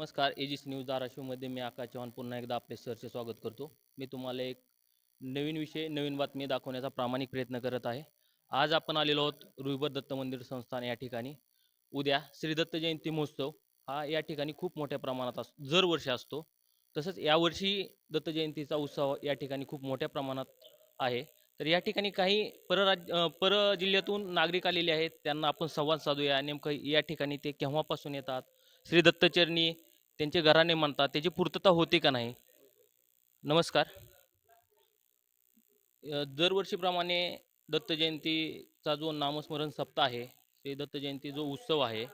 नमस्कार edges news धाराशिवमध्ये मी आकाश चव्हाण. पुन्हा एकदा आपले सरचे स्वागत करतो. मी तुम्हाला एक नवीन विषय नवीन बातमी दाखवण्याचा प्रामाणिक प्रयत्न करत आहे. आज आपण आलेलो आहोत रुईबर दत्त मंदिर संस्थान या ठिकाणी. उद्या श्री दत्त जयंती महोत्सव हा या ठिकाणी खूप मोठ्या प्रमाणात अस दरवर्षी असतो. तसंच यावर्षी दत्त जयंतीचा उत्सव या ठिकाणी खूप मोठ्या प्रमाणात आहे. तर या ठिकाणी काही परराज अ, पर जिल्ह्यातून नागरिक आलेले आहेत. त्यांना आपण संवाद साधूया. नेमकं या ठिकाणी ते केव्हापासून येतात? श्री दत्तचरणी त्यांचे घराणे म्हणतात त्याची पूर्तता होते का नाही? नमस्कार. दरवर्षीप्रमाणे दत्त जयंतीचा जो नामस्मरण सप्ताह आहे श्री दत्त जयंती जो उत्सव आहे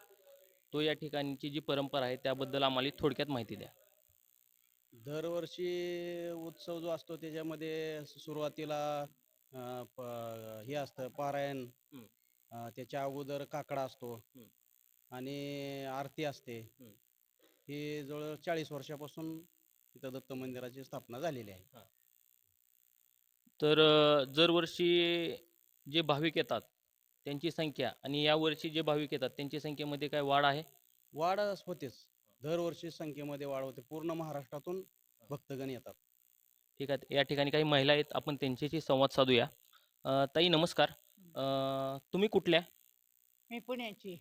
तो या ठिकाणची जी परंपरा आहे त्याबद्दल आम्हाला थोडक्यात माहिती द्या. दरवर्षी उत्सव जो असतो त्याच्यामध्ये सुरुवातीला हे असतं पारायण. त्याच्या अगोदर काकडा असतो. आणि आरती असते. ही जवळ चाळीस वर्षापासून इथं दत्त मंदिराची स्थापना झालेली आहे. तर अ, दरवर्षी जे भाविक येतात त्यांची संख्या आणि यावर्षी जे भाविक येतात त्यांची संख्येमध्ये काय वाढ आहे? वाढ होतेच. दरवर्षी संख्येमध्ये वाढ होते. पूर्ण महाराष्ट्रातून भक्तगण येतात. ठीक आहे. या ठिकाणी काही महिला आहेत. आपण त्यांच्याशी संवाद साधूया. अ, ताई नमस्कार. अ, तुम्ही कुठल्या? मी पुण्याची.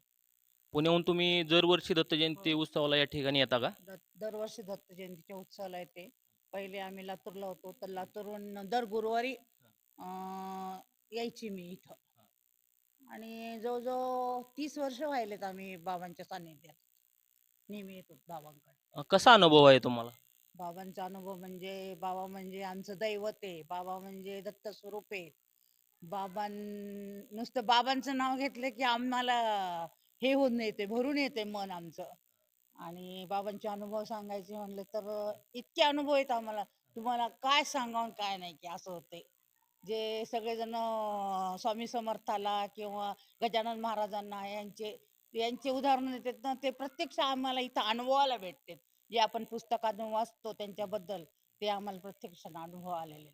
पुण्याहून तुम्ही दरवर्षी दत्त जयंती उत्सवाला या ठिकाणी येता का? दत- दरवर्षी दत्त जयंतीच्या उत्सवाला येते. पहिले आम्ही लातूरला होतो. तर लातूरहून दर गुरुवारी अं, यायची मी इथं. आणि जवळजवळ तीस वर्ष व्हायलेत आम्ही बाबांच्या सान्निध्यात. नेहमी येतो बाबांकडे. अ, कसा अनुभव आहे तुम्हाला? बाबांचा अनुभव म्हणजे बाबा म्हणजे आमचं दैवत आहे. बाबा म्हणजे दत्त स्वरूप आहे. बाबां नुसतं बाबांचं नाव घेतलं की आम्हाला हे होऊन येते भरून येते मन आमचं. आणि बाबांचे अनुभव सांगायचे म्हणले तर इतके अनुभव आहेत आम्हाला. तुम्हाला काय सांगावं काय नाही की असं होते. जे सगळेजण स्वामी समर्थाला किंवा गजानन महाराजांना यांचे यांचे उदाहरण देतात ना ते प्रत्यक्ष आम्हाला इथं अनुभवायला भेटते जे आपण पुस्तकातून वाचतो त्यांच्याबद्दल ते आम्हाला प्रत्यक्ष अनुभव आलेले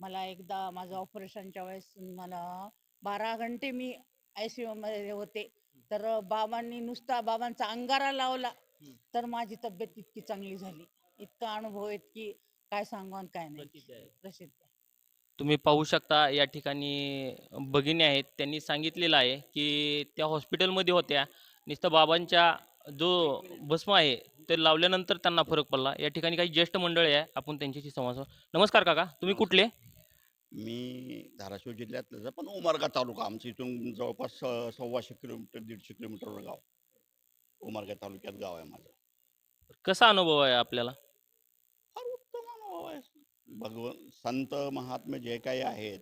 मला एकदा माझं ऑपरेशनच्या वेळेस मला बारा घंटे मी आय सी मध्ये होते. तर बाबांनी नुसता बाबांचा अंगारा लावला. तर माझी तब्येत इतकी चांगली झाली. इतका अनुभव आहे की काय सांगू आणि काय नाही. प्रसिद्ध आहे. तुम्ही पाहू शकता या ठिकाणी भगिनी आहेत. त्यांनी सांगितलेलं आहे की त्या हॉस्पिटलमध्ये होत्या. नुसतं बाबांच्या जो भस्म आहे ते लावल्यानंतर त्यांना फरक पडला. या ठिकाणी काही ज्येष्ठ मंडळी आहे. आपण त्यांच्याशी संवाद. नमस्कार काका. तुम्ही कुठले? मी धाराशिव जिल्ह्यातलंच आहे, पण उमरगा तालुका आमचं इथून जवळपास स- सव्वाशे किलोमीटर दीडशे किलोमीटरवर गाव. उमरगा तालुक्यात गाव आहे माझं. कसा अनुभव आहे आपल्याला? फार उत्तम अनुभव आहे. भगवन संत महात्मे जे काही आहेत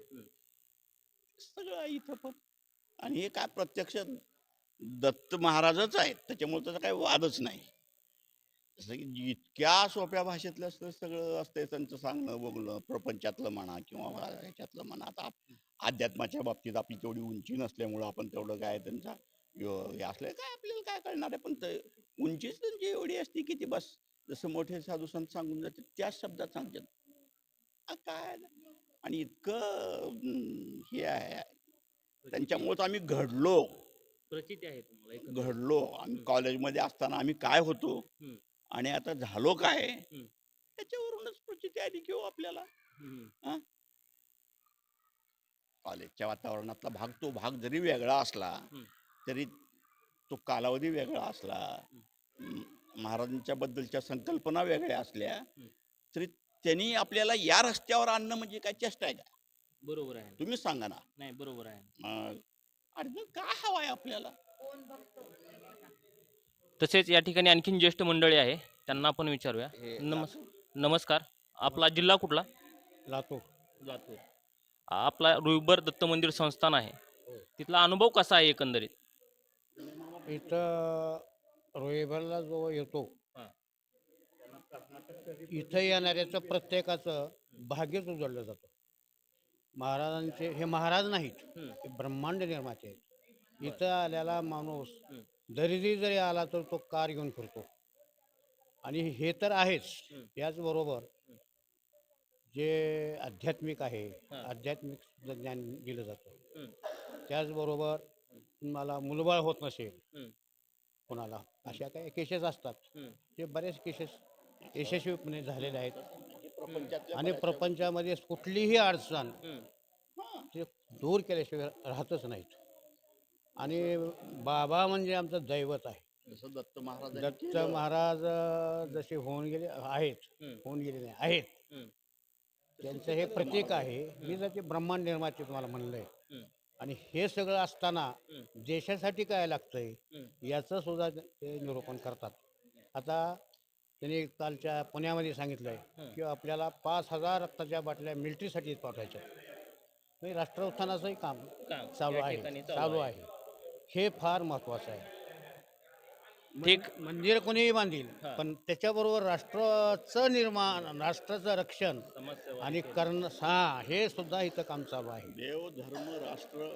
सगळं आहे इथं पण. आणि हे काय प्रत्यक्ष दत्त महाराजच आहेत त्याच्यामुळे त्याचा काही वादच नाही. इतक्या सोप्या भाषेतलं असतं सगळं असतंय त्यांचं सांगणं बघणं प्रपंचातलं म्हणा किंवा ह्याच्यातलं म्हणा. आता अध्यात्माच्या बाबतीत आपली तेवढी उंची नसल्यामुळं आपण तेवढं काय त्यांचा हे असलं काय आपल्याला काय कळणार आहे? पण ते उंचीच त्यांची एवढी असते की ती बस जसं मोठे साधू संत सांगून जाते त्याच शब्दात सांगतात. काय आणि इतकं हे आहे. त्यांच्यामुळेच आम्ही घडलो. प्रचिती आहे तुम्हाला घडलो. आम्ही कॉलेजमध्ये असताना आम्ही काय होतो. आणि आता झालो काय. त्याच्यावरूनच प्रचिती आली की हो. आपल्याला कॉलेजच्या वातावरणातला भाग तो भाग जरी वेगळा असला. तरी तो कालावधी वेगळा असला महाराजांच्या बद्दलच्या संकल्पना वेगळ्या असल्या तरी त्यांनी आपल्याला या रस्त्यावर आणणं म्हणजे काय? चेष्टा आहे का? बरोबर आहे तुम्हीच सांगा ना. नाही बरोबर आहे मग अरे मग काय हवं आहे आपल्याला? तसेच या ठिकाणी आणखीन ज्येष्ठ मंडळी आहे. त्यांना आपण विचारूया. हे नमस् नमस्कार. आपला जिल्हा कुठला? लातूर. लातूर. आपला रुईबर दत्त मंदिर संस्थान आहे. तिथला अनुभव कसा आहे एकंदरीत? इथं रोईभरला जो येतो हा. इथं येणाऱ्याचं प्रत्येकाचं भाग्यच उजळलं जातं. महाराजांचे हे महाराज नाहीत. हे ब्रह्मांड निर्माते आहेत. इथं आलेला माणूस. दरिद्री जरी आला तर तो कार घेऊन फिरतो आणि हे तर आहेच. याचबरोबर जे आध्यात्मिक आहे हा. आध्यात्मिक सुद्धा ज्ञान दिलं जातं. त्याचबरोबर तुम्हाला मुलबाळ होत नसेल. कोणाला अशा काही केसेस असतात. ते बरेच केसेस यशस्वीपणे झालेले आहेत आणि प्रपंचामध्ये कुठलीही अडचण. ते दूर केल्याशिवाय राहतच नाहीत आणि बाबा म्हणजे आमचं दैवत आहे जसं दत्त महाराज दत्त महाराज जसे होऊन गेले आहेत. होऊन गेले नाही आहेत. त्यांचं हे प्रतीक आहे मी जर ते ब्रह्मांड निर्माते तुम्हाला म्हणलंय. आणि हे सगळं असताना. देशासाठी काय लागतंय. याचं सुद्धा ते निरूपण करतात आता त्यांनी कालच्या पुण्यामध्ये सांगितलंय. की आपल्याला पाच हजार रक्ताच्या बाटल्या मिलिटरीसाठी पाठवायच्या म्हणजे राष्ट्र उत्थानाचंही काम चालू आहे चालू आहे हे फार महत्वाचं आहे ठीक. मन- मंदिर कोणीही बांधील. पण त्याच्याबरोबर राष्ट्राचं निर्माण राष्ट्राचं रक्षण आणि. कर्ण हा हे सुद्धा इथं काम चालू आहे देव धर्म राष्ट्र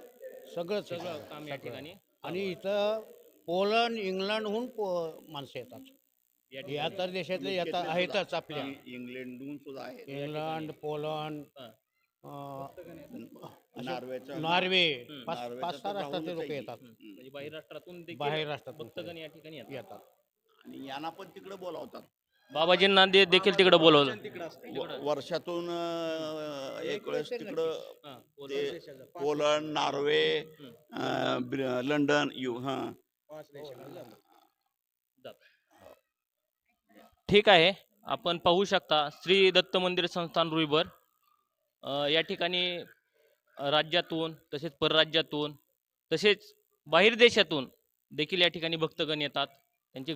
सगळं सगळं, काम या. ठिकाणी आणि इथं पोलंड इंग्लंडहून पो- माणसं येतात या तर देशातले येतात आहेतच. आपल्या इंग्लंडहून सुद्धा आहेत इंग्लंड पोलंड नॉर्वेचा नॉर्वे हम्म. पाच नॉर्वेचा पाच सहा तर राष्ट्रातले लोक आहे. येतात. हम्म. म्हणजे बाहेर राष्ट्रातून देखील बाहेर राष्ट्रातून भक्तगण या ठिकाणी येतात. येतात. आणि यांना पण तिकडे बोलावतात. बाबाजींना दे- देखील तिकडे बोलवलं. व- वर्षातून अं, एक वेळेस तिकडं हा. ते पोलंड नॉर्वे अं, ब्र- लंडन यू हा. ठीक आहे. आपण पाहू शकता श्री दत्त मंदिर संस्थान रुईबर. अ, या ठिकाणी राज्यातून तसेच परराज्यातून तसेच बाहेर देशातून देखील या ठिकाणी भक्तगण येतात. त्यांची